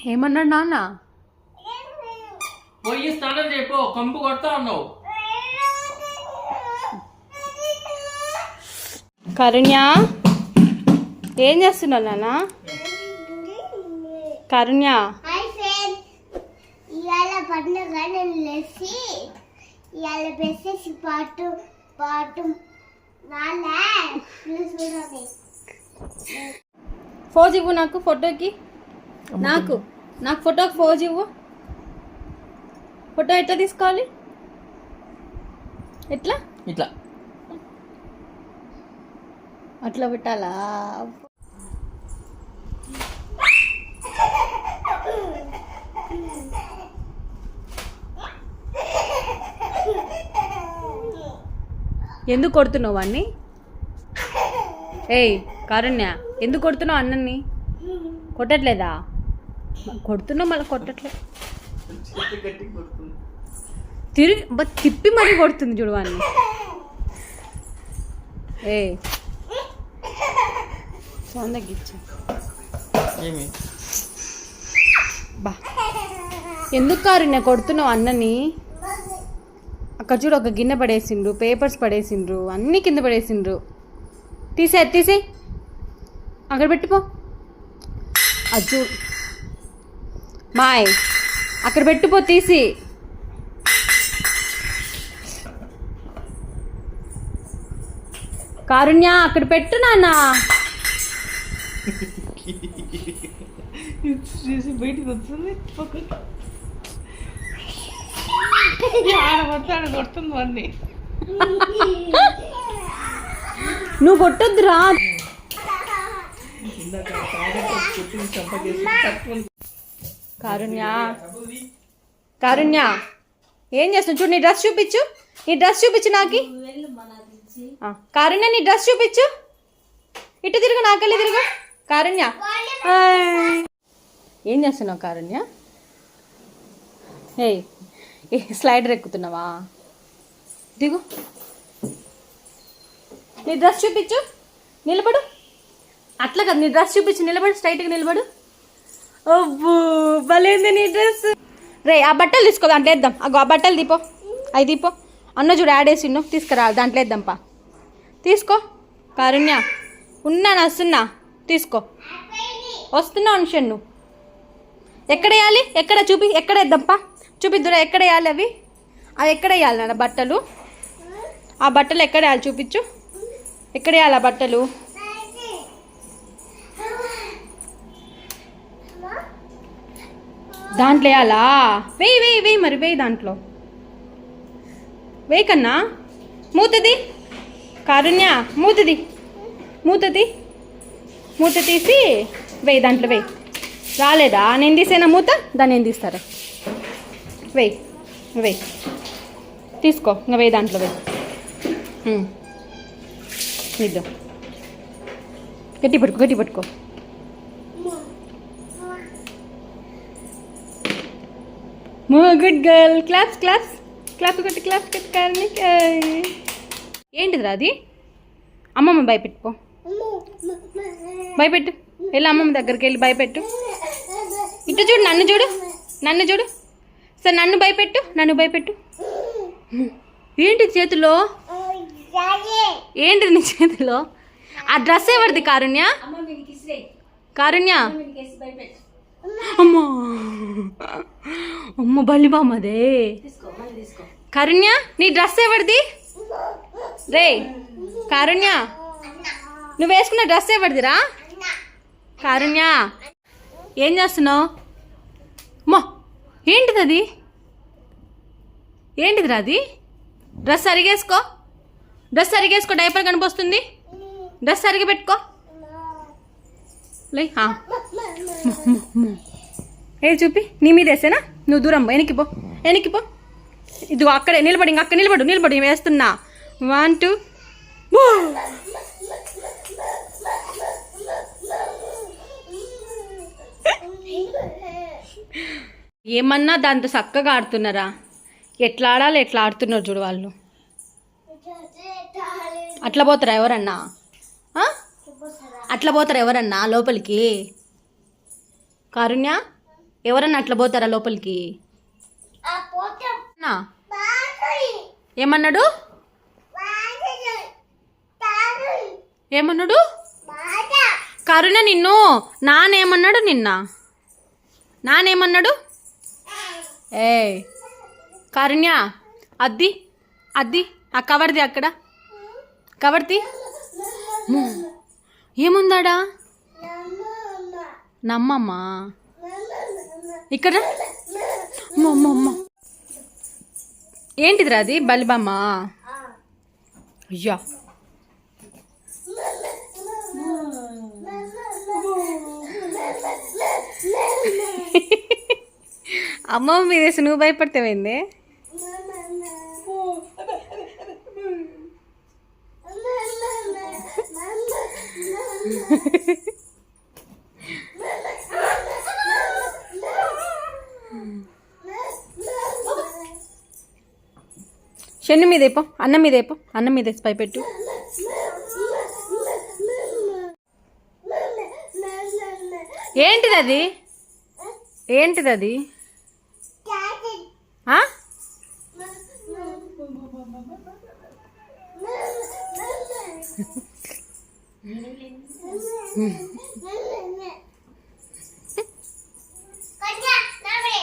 ఏమన్నాడు నాన్న? పోయి స్నానం చేయపో కంపు కొడతా ఉన్నావు కరుణ్య ఏం చేస్తున్నావు నాన్న? కరుణ్య. ఇవాళ పండుగ నేను లేచి ఇవాళ బెస్సెస్ పాటు పాటు ఫోజ్ ఇవ్వు నాకు ఫోటోకి. నాకు నాకు ఫోటోకి ఫోజ్ ఇవ్వు. ఫోటో ఎట్లా తీసుకోవాలి? ఎట్లా? ఇట్లా. అట్లా పెట్టాలా? ఎందుకు కొడుతున్నావు వాడిని ఏయ్ కారుణ్య ఎందుకు కొడుతున్నావు అన్నని కొట్టట్లేదా? కొడుతున్నావు మళ్ళీ కొట్టట్లేదు తిరిగి తిప్పి మరీ కొడుతుంది చూడు వాడిని ఏ. సౌండ్ తగ్గించు. ఏమి? బా. ఎందుకు కారుణ్య కొడుతున్నావు అన్నని? అక్కడ చూడు ఒక గిన్నె పడేసిండ్రు పేపర్స్ పడేసిండ్రు అన్నీ కింద పడేసిండ్రు. తీసే తీసే. అక్కడ పెట్టిపో అది చూ మాయ్. అక్కడ పెట్టుపో తీసి. కారుణ్య అక్కడ పెట్టు నాన్న. బయటికి వస్తుంది ఆడ కొడుతుంది వాడిని నువ్వు కొట్టొద్దురా. కారుణ్య. కారుణ్య ఏం చేస్తున్నావు? చూడు నీ డ్రెస్ చూపించు. నీ డ్రెస్ చూపించు నాకి. కారుణ్య నీ డ్రెస్ చూపించు. ఇటు తిరుగు నాకెళ్ళి తిరుగు. కారుణ్య. ఏం చేస్తున్నావు కారుణ్య? ఏయ్ ఏ స్లైడర్ ఎక్కుతున్నావా? దిగు. నీ డ్రెస్ చూపించు. నిలబడు. అట్లా కదా నీ డ్రెస్ చూపించు నిలబడు స్ట్రైట్గా నిలబడు. అబ్బో భలేంది నీ డ్రెస్. రే ఆ బట్టలు తీసుకో దాంట్లో వేద్దాం. అగో ఆ బట్టలు దీపో అవి దీపో అన్న చూడు యాడ్ వేసిండు. తీసుకురా దాంట్లో వేద్దాం పా. తీసుకో. కారుణ్య ఉన్నాను వస్తున్నా తీసుకో. వస్తున్నా అనుషన్ నువ్వు. ఎక్కడ వేయాలి? ఎక్కడ చూపి ఎక్కడ వేద్దాంపా చూపిద్దురా ఎక్కడ వేయాలి అవి? అవి ఎక్కడ వేయాలి నాన్న బట్టలు? ఆ బట్టలు ఎక్కడ వేయాలి? చూపించు. ఎక్కడ వేయాలి ఆ బట్టలు? దాంట్లో వేయాలా? వేయి వేయి వేయి మరి వేయి దాంట్లో. వేయి కన్నా. మూతది. కారుణ్య మూతది. మూతది. మూత తీసి వేయి దాంట్లో వేయి. రాలేదా? నేను తీసేనా మూత? దాన్ని ఏం తీస్తారా? వేయి వేయి. తీసుకో ఇంకా వేయి దాంట్లో వేయి. ఇద్దాం. గట్టి పట్టుకో గట్టి పట్టుకో. Good girl claps claps clap కొట్టి క్లాప్స్ కొట్టి కార్మిక్ ఏంటిదిరా అది? అమ్మమ్మ భయపెట్టుకో. భయపెట్టు. వెళ్ళి అమ్మమ్మ దగ్గరికి వెళ్ళి భయపెట్టు. ఇటు చూడు నన్ను చూడు. నన్ను చూడు. సరే నన్ను భయపెట్టు నన్ను భయపెట్టు. ఏంటి చేతిలో? ఏంటిది నీ చేతిలో? ఆ డ్రెస్ ఎవరిది కారుణ్య? కారుణ్య? అమ్మా. అమ్మ బలిబామదే కారుణ్య నీ డ్రెస్ ఎవరిది? రే కారుణ్య. నువ్వు వేసుకున్న డ్రెస్ ఎవరిదిరా? కారుణ్య. ఏం చేస్తున్నావు? అమ్మా ఏంటిది అది ఏంటిదిరా అది? డ్రెస్ అరిగేసుకో. డ్రెస్ అరిగేసుకో డైపర్ కనిపిస్తుంది. డ్రెస్ అరిగి పెట్టుకో. లే. ఏ చూపి. నీ మీద వేసేనా? నువ్వు దూరం పో. వెనక్కి పో. వెనక్కి పో. ఇదిగో అక్కడే నిలబడి ఇంకా అక్కడ నిలబడు నిలబడి వేస్తున్నా. వన్ టూ ఏమన్నా దాంతో చక్కగా ఆడుతున్నారా? ఎట్లా ఆడాలి ఎట్లా ఆడుతున్నారు చూడు వాళ్ళు. అట్లా పోతారా ఎవరన్నా? అట్లా పోతారా ఎవరన్నా లోపలికి? కారుణ్య ఎవరన్నా అట్లా పోతారా లోపలికి? ఏమన్నాడు? ఏమన్నాడు? కరుణ నిన్ను. నానేమన్నాడు నిన్న? నానేమన్నాడు? ఏ కరుణ్య అద్ది అద్ది. ఆ కవర్ది అక్కడ. కవర్ది. ఏముందాడా? నమ్మమ్మా. ఇక్కడ. ఏంటిదిరా అది? బలిబమ్మ? అయ్యా. అమ్మ మీదేసి నువ్వు భయపడతావేంది చెన్ను మీద వేపో అన్నం మీద వేపో అన్నం మీద వేసి పెట్టు ఏంటిది అది ఏంటిది అది అమ్మ వినే కారు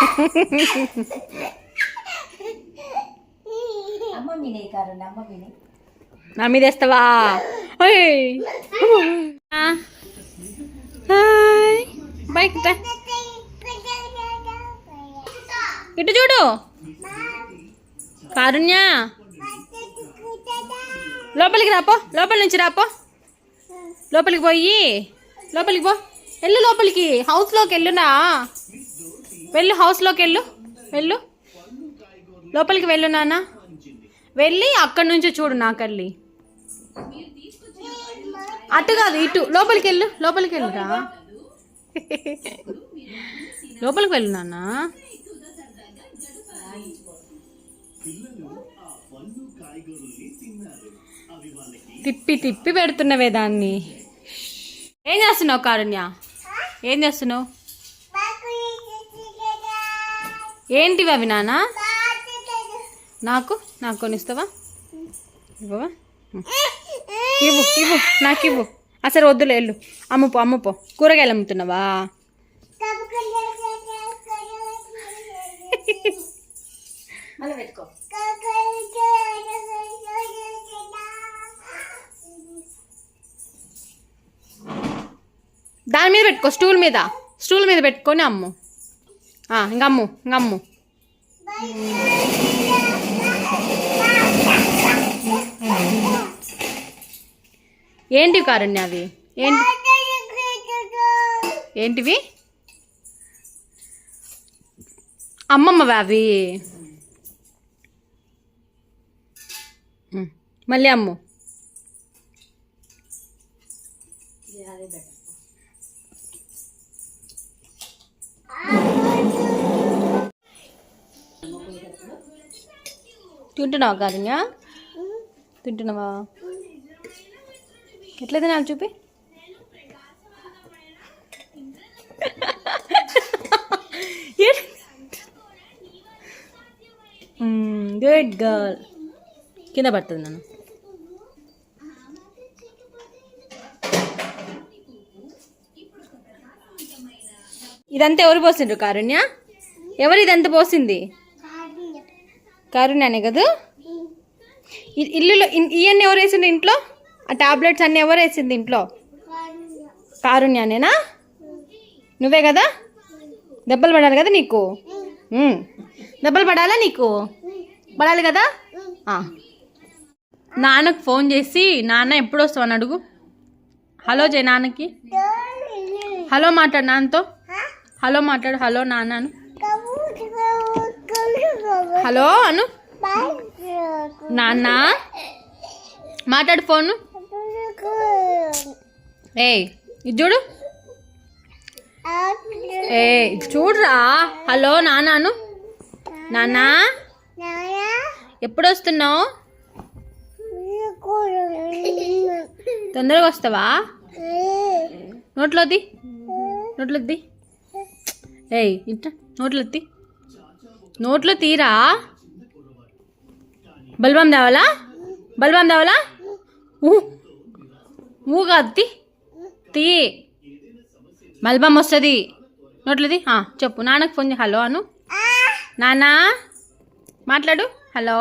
అమ్మ వినే నా మీద వేస్తావా? ఓయ్. హాయ్. బైక్ ఇటు చూడు. కారుణ్య. లోపలికి రాపో. లోపల నుంచి రాపో. లోపలికి పోయి. లోపలికి పో. వెళ్ళు లోపలికి. హౌస్లోకి వెళ్ళునా వెళ్ళు హౌస్లోకి వెళ్ళు. వెళ్ళు. లోపలికి వెళ్ళు నాన్న. వెళ్ళి అక్కడి నుంచి చూడు నాకల్లి అటు కాదు ఇటు. లోపలికి వెళ్ళు లోపలికి వెళ్ళురా లోపలికి వెళ్ళు నాన్న. తిప్పి తిప్పి పెడుతున్నవే దాన్ని. ఏం చేస్తున్నావు కారుణ్య? ఏం చేస్తున్నావు? ఏంటివి అవి నాన్న నాకు? నాకు కొనిస్తావా? ఇవ్వవా? ఇవ్వు ఇవ్వు నాకు ఇవ్వు. అసలు వద్దులే వెళ్ళు. అమ్ముపో అమ్ముపో కూరగాయలు అమ్ముతున్నావా? దాని మీద పెట్టుకో స్టూల్ మీద. స్టూల్ మీద పెట్టుకొని అమ్ము. ఆ, గమ్ము అమ్ము ఏంటివి కారుణ్య అవి? ఏంటి? ఏంటివి? అమ్మమ్మవి అవి? మళ్ళీ అమ్ము. తింటున్నావా కారుణ్య? తింటున్నావా? ఎట్లా తినాలి చూపి? గుడ్ గర్ల్ కింద పడుతుంది నన్ను. ఇదంతా ఎవరు పోసిండ్రు కారుణ్య? ఎవరు ఇదంతా పోసింది? కరుణనే కదా? ఇల్లులో ఇవన్నీ ఎవరు వేసిండ్రు ఇంట్లో? ఆ టాబ్లెట్స్ అన్నీ ఎవరు వేసింది ఇంట్లో? కారుణ్యానేనా నువ్వే కదా? దెబ్బలు పడాలి కదా నీకు? దెబ్బలు పడాలా నీకు? పడాలి కదా? నాన్నకు ఫోన్ చేసి నాన్న ఎప్పుడు వస్తావు? అని అడుగు. హలో జయ నాన్నకి. హలో మాట్లాడు నాన్నతో. హలో మాట్లాడు హలో నాన్నను హలో అను. నాన్న? మాట్లాడు ఫోన్. ఏయ్ ఇది చూడు. ఏ చూడరా. హలో నాన్నాను నాన్నా నాన్న? ఎప్పుడు వస్తున్నావు తొందరగా వస్తావా? నోట్లోది. వద్ది ఏయ్ ఇంట నోట్లొద్ది నోట్లో తీరా? బల్బం తేవాలా? బల్బం తేవాలా? ఊ. ఊ కాదు తీ. తీ. బల్బం వస్తుంది. నోట్లది ఆ, చెప్పు. నాన్నకు ఫోన్ హలో అను. నాన్న. మాట్లాడు. హలో.